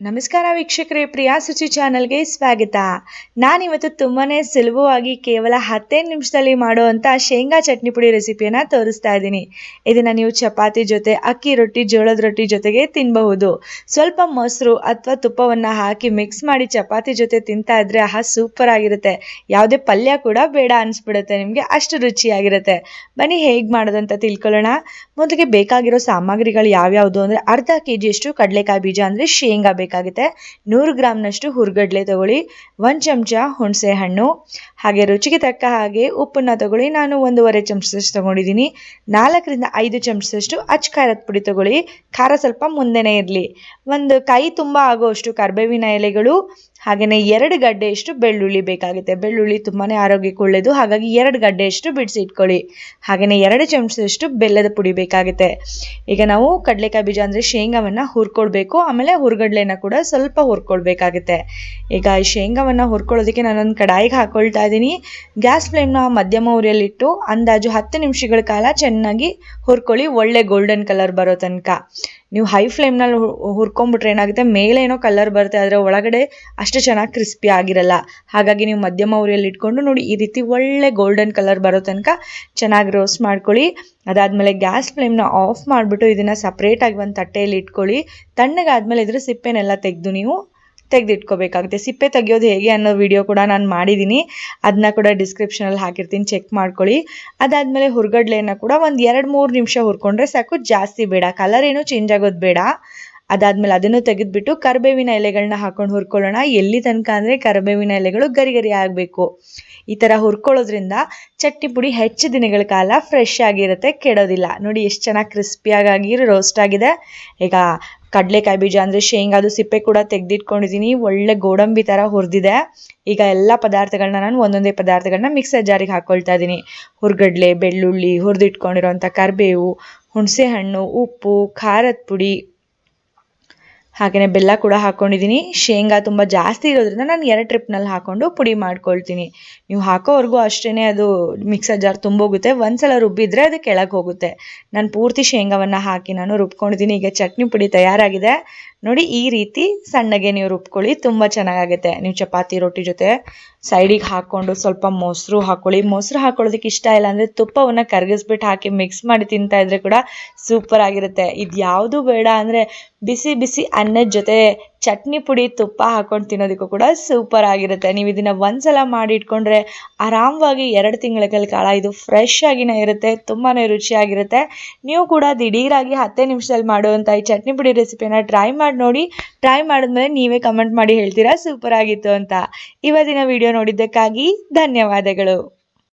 ನಮಸ್ಕಾರ ವೀಕ್ಷಕರೇ, ಪ್ರಿಯಾ ಸುಚಿ ಚಾನಲ್ಗೆ ಸ್ವಾಗತ. ನಾನಿವತ್ತು ತುಂಬಾ ಸುಲಭವಾಗಿ ಕೇವಲ ಹತ್ತೇ ನಿಮಿಷದಲ್ಲಿ ಮಾಡುವಂಥ ಶೇಂಗಾ ಚಟ್ನಿ ಪುಡಿ ರೆಸಿಪಿಯನ್ನು ತೋರಿಸ್ತಾ ಇದ್ದೀನಿ. ಇದನ್ನು ನೀವು ಚಪಾತಿ ಜೊತೆ, ಅಕ್ಕಿ ರೊಟ್ಟಿ, ಜೋಳದ ರೊಟ್ಟಿ ಜೊತೆಗೆ ತಿನ್ನಬಹುದು ಸ್ವಲ್ಪ ಮೊಸರು ಅಥವಾ ತುಪ್ಪವನ್ನು ಹಾಕಿ ಮಿಕ್ಸ್ ಮಾಡಿ ಚಪಾತಿ ಜೊತೆ ತಿಂತಾ ಇದ್ರೆ ಆಹಾ ಸೂಪರ್ ಆಗಿರುತ್ತೆ. ಯಾವುದೇ ಪಲ್ಯ ಕೂಡ ಬೇಡ ಅನಿಸ್ಬಿಡುತ್ತೆ, ನಿಮಗೆ ಅಷ್ಟು ರುಚಿಯಾಗಿರುತ್ತೆ. ಬನ್ನಿ ಹೇಗೆ ಮಾಡೋದಂತ ತಿಳ್ಕೊಳ್ಳೋಣ. ಮೊದಲಿಗೆ ಬೇಕಾಗಿರೋ ಸಾಮಗ್ರಿಗಳು ಯಾವ್ಯಾವುದು ಅಂದರೆ ಅರ್ಧ ಕೆ ಜಿಯಷ್ಟು ಕಡಲೆಕಾಯಿ ಬೀಜ ಅಂದರೆ ಶೇಂಗಾ ಬೇಕಾಗುತ್ತೆ. ನೂರು ಗ್ರಾಮ್ನಷ್ಟು ಹುರ್ಗಡ್ಲೆ ತಗೊಳ್ಳಿ, ಒಂದು ಚಮಚ ಹುಣಸೆ ಹಣ್ಣು, ಹಾಗೆ ರುಚಿಗೆ ತಕ್ಕ ಹಾಗೆ ಉಪ್ಪನ್ನು ತಗೊಳ್ಳಿ. ನಾನು ಒಂದೂವರೆ ಚಮಚದಷ್ಟು ತೊಗೊಂಡಿದ್ದೀನಿ. ನಾಲ್ಕರಿಂದ ಐದು ಚಮಚದಷ್ಟು ಅಚ್ಚ ಖಾರದ ಪುಡಿ ತಗೊಳ್ಳಿ. ಖಾರ ಸ್ವಲ್ಪ ಮುಂದೆನೇ ಇರಲಿ. ಒಂದು ಕೈ ತುಂಬ ಆಗುವಷ್ಟು ಕರ್ಬೇವಿನ ಎಲೆಗಳು ಹಾಗೆಯೇ ಎರಡು ಗಡ್ಡೆಯಷ್ಟು ಬೆಳ್ಳುಳ್ಳಿ ಬೇಕಾಗುತ್ತೆ. ಬೆಳ್ಳುಳ್ಳಿ ತುಂಬಾ ಆರೋಗ್ಯಕ್ಕೆ ಒಳ್ಳೆಯದು ಹಾಗಾಗಿ ಎರಡು ಗಡ್ಡೆಯಷ್ಟು ಬಿಡಿಸಿ ಇಟ್ಕೊಳ್ಳಿ. ಹಾಗೆಯೇ ಎರಡು ಚಮಚದಷ್ಟು ಬೆಲ್ಲದ ಪುಡಿ ಬೇಕಾಗುತ್ತೆ. ಈಗ ನಾವು ಕಡಲೆಕಾಯಿ ಬೀಜ ಅಂದರೆ ಶೇಂಗಾವನ್ನು ಹುರ್ಕೊಳ್ಬೇಕು ಆಮೇಲೆ ಹುರ್ಗಡ್ಲೆನ ಕೂಡ ಸ್ವಲ್ಪ ಹುರ್ಕೊಳ್ಬೇಕಾಗುತ್ತೆ ಈಗ ಈ ಶೇಂಗಾವನ್ನು ಹುರ್ಕೊಳ್ಳೋದಕ್ಕೆ ನಾನೊಂದು ಕಡಾಯಿಗೆ ಹಾಕ್ಕೊಳ್ತಾ ಇದ್ದೀನಿ. ಗ್ಯಾಸ್ ಫ್ಲೇಮ್ನ ಮಧ್ಯಮ ಉರಿಯಲ್ಲಿಟ್ಟು ಅಂದಾಜು ಹತ್ತು ನಿಮಿಷಗಳ ಕಾಲ ಚೆನ್ನಾಗಿ ಹುರ್ಕೊಳ್ಳಿ. ಒಳ್ಳೆ ಗೋಲ್ಡನ್ ಕಲರ್ ಬರೋ ತನಕ. ನೀವು ಹೈ ಫ್ಲೇಮ್ನಲ್ಲಿ ಹುರ್ಕೊಂಬಿಟ್ರೆ ಏನಾಗುತ್ತೆ? ಮೇಲೆ ಏನೋ ಕಲರ್ ಬರುತ್ತೆ, ಆದರೆ ಒಳಗಡೆ ಅಷ್ಟು ಚೆನ್ನಾಗಿ ಕ್ರಿಸ್ಪಿ ಆಗಿರಲ್ಲ. ಹಾಗಾಗಿ ನೀವು ಮಧ್ಯಮ ಉರಿಯಲ್ಲಿ ಇಟ್ಕೊಂಡು ನೋಡಿ, ಈ ರೀತಿ ಒಳ್ಳೆ ಗೋಲ್ಡನ್ ಕಲರ್ ಬರೋ ತನಕ ಚೆನ್ನಾಗಿ ರೋಸ್ಟ್ ಮಾಡ್ಕೊಳ್ಳಿ. ಅದಾದಮೇಲೆ ಗ್ಯಾಸ್ ಫ್ಲೇಮ್ನ ಆಫ್ ಮಾಡಿಬಿಟ್ಟು ಇದನ್ನು ಸಪ್ರೇಟಾಗಿ ಒಂದು ತಟ್ಟೆಯಲ್ಲಿ ಇಟ್ಕೊಳ್ಳಿ. ತಣ್ಣಗಾದ್ಮೇಲೆ ಇದರ ಸಿಪ್ಪೆನೆಲ್ಲ ತೆಗೆದು ನೀವು ತೆಗೆದಿಟ್ಕೋಬೇಕಾಗುತ್ತೆ ಸಿಪ್ಪೆ ತೆಗೆಯೋದು ಹೇಗೆ ಅನ್ನೋ ವಿಡಿಯೋ ಕೂಡ ನಾನು ಮಾಡಿದ್ದೀನಿ ಅದನ್ನ ಕೂಡ ಡಿಸ್ಕ್ರಿಪ್ಷನಲ್ಲಿ ಹಾಕಿರ್ತೀನಿ. ಚೆಕ್ ಮಾಡ್ಕೊಳ್ಳಿ. ಅದಾದಮೇಲೆ ಹುರ್ಗಡ್ಲೆಯನ್ನು ಕೂಡ ಒಂದು ಎರಡು ಮೂರು ನಿಮಿಷ ಹುರ್ಕೊಂಡ್ರೆ ಸಾಕು. ಜಾಸ್ತಿ ಬೇಡ. ಕಲರ್ ಏನೂ ಚೇಂಜ್ ಆಗೋದು ಬೇಡ. ಅದಾದಮೇಲೆ ಅದನ್ನು ತೆಗೆದುಬಿಟ್ಟು ಕರಿಬೇವಿನ ಎಲೆಗಳನ್ನ ಹಾಕೊಂಡು ಹುರ್ಕೊಳ್ಳೋಣ. ಎಲ್ಲಿ ತನಕ ಅಂದರೆ ಕರಿಬೇವಿನ ಎಲೆಗಳು ಗರಿ ಗರಿ ಆಗಬೇಕು. ಈ ಥರ ಹುರ್ಕೊಳ್ಳೋದ್ರಿಂದ ಚಟ್ನಿ ಪುಡಿ ಹೆಚ್ಚು ದಿನಗಳ ಕಾಲ ಫ್ರೆಶ್ ಆಗಿರುತ್ತೆ, ಕೆಡೋದಿಲ್ಲ. ನೋಡಿ ಎಷ್ಟು ಚೆನ್ನಾಗಿ ಕ್ರಿಸ್ಪಿಯಾಗಿ ರೋಸ್ಟ್ ಆಗಿದೆ. ಈಗ ಕಡಲೆಕಾಯಿ ಬೀಜ ಅಂದರೆ ಶೇಂಗಾದು ಸಿಪ್ಪೆ ಕೂಡ ತೆಗೆದಿಟ್ಕೊಂಡಿದ್ದೀನಿ ಒಳ್ಳೆ ಗೋಡಂಬಿ ಥರ ಹುರಿದಿದೆ. ಈಗ ಎಲ್ಲ ಪದಾರ್ಥಗಳನ್ನ ನಾನು ಒಂದೊಂದೇ ಪದಾರ್ಥಗಳನ್ನ ಮಿಕ್ಸರ್ ಜಾರಿಗೆ ಹಾಕ್ಕೊಳ್ತಾ ಇದ್ದೀನಿ ಹುರ್ಗಡ್ಲೆ, ಬೆಳ್ಳುಳ್ಳಿ, ಹುರಿದಿಟ್ಕೊಂಡಿರೋಂಥ ಕರಿಬೇವು, ಹುಣಸೆಹಣ್ಣು, ಉಪ್ಪು, ಖಾರದ ಪುಡಿ ಹಾಗೆಯೇ ಬೆಲ್ಲ ಕೂಡ ಹಾಕ್ಕೊಂಡಿದ್ದೀನಿ ಶೇಂಗಾ ತುಂಬ ಜಾಸ್ತಿ ಇರೋದ್ರಿಂದ ನಾನು ಎರಡು ಟ್ರಿಪ್ನಲ್ಲಿ ಹಾಕ್ಕೊಂಡು ಪುಡಿ ಮಾಡ್ಕೊಳ್ತೀನಿ. ನೀವು ಹಾಕೋವರೆಗೂ ಅಷ್ಟೇ ಅದು ಮಿಕ್ಸರ್ ಜಾರ್ ತುಂಬೋಗುತ್ತೆ. ಒಂದ್ಸಲ ರುಬ್ಬಿದ್ರೆ ಅದು ಕೆಳಗೆ ಹೋಗುತ್ತೆ. ನಾನು ಪೂರ್ತಿ ಶೇಂಗಾವನ್ನು ಹಾಕಿ ನಾನು ರುಬ್ಕೊಂಡಿದ್ದೀನಿ ಈಗ ಚಟ್ನಿ ಪುಡಿ ತಯಾರಾಗಿದೆ. ನೋಡಿ, ಈ ರೀತಿ ಸಣ್ಣಗೆ ನೀವು ರುಬ್ಕೊಳ್ಳಿ, ತುಂಬ ಚೆನ್ನಾಗಾಗುತ್ತೆ. ನೀವು ಚಪಾತಿ, ರೊಟ್ಟಿ ಜೊತೆ ಸೈಡಿಗೆ ಹಾಕ್ಕೊಂಡು ಸ್ವಲ್ಪ ಮೊಸರು ಹಾಕ್ಕೊಳ್ಳಿ ಮೊಸರು ಹಾಕ್ಕೊಳ್ಳೋದಕ್ಕೆ ಇಷ್ಟ ಇಲ್ಲ ಅಂದರೆ ತುಪ್ಪವನ್ನು ಕರಗಿಸ್ಬಿಟ್ಟು ಹಾಕಿ ಮಿಕ್ಸ್ ಮಾಡಿ ತಿಂತಾ ಇದ್ರೆ ಕೂಡ ಸೂಪರ್ ಆಗಿರುತ್ತೆ. ಇದು ಯಾವುದು ಬೇಡ ಅಂದರೆ ಬಿಸಿ ಬಿಸಿ ಅನ್ನದ ಜೊತೆ ಚಟ್ನಿ ಪುಡಿ, ತುಪ್ಪ ಹಾಕೊಂಡು ತಿನ್ನೋದಕ್ಕೂ ಕೂಡ ಸೂಪರ್ ಆಗಿರುತ್ತೆ. ನೀವು ಇದನ್ನು ಒಂದ್ಸಲ ಮಾಡಿ ಇಟ್ಕೊಂಡ್ರೆ ಆರಾಮವಾಗಿ ಎರಡು ತಿಂಗಳ ಕಾಲ ಇದು ಫ್ರೆಶ್ ಆಗಿನೇ ಇರುತ್ತೆ ತುಂಬಾ ರುಚಿಯಾಗಿರುತ್ತೆ. ನೀವು ಕೂಡ ದಿಢೀರಾಗಿ ಹತ್ತೇ ನಿಮಿಷದಲ್ಲಿ ಮಾಡುವಂಥ ಈ ಚಟ್ನಿ ಪುಡಿ ರೆಸಿಪಿನ ಟ್ರೈ ಮಾಡಿ ನೋಡಿ. ಟ್ರೈ ಮಾಡಿದ್ಮೇಲೆ ನೀವೇ ಕಮೆಂಟ್ ಮಾಡಿ ಹೇಳ್ತೀರಾ ಸೂಪರ್ ಆಗಿತ್ತು ಅಂತ. ಇವತ್ತಿನ ವಿಡಿಯೋ ನೋಡಿದ್ದಕ್ಕಾಗಿ ಧನ್ಯವಾದಗಳು.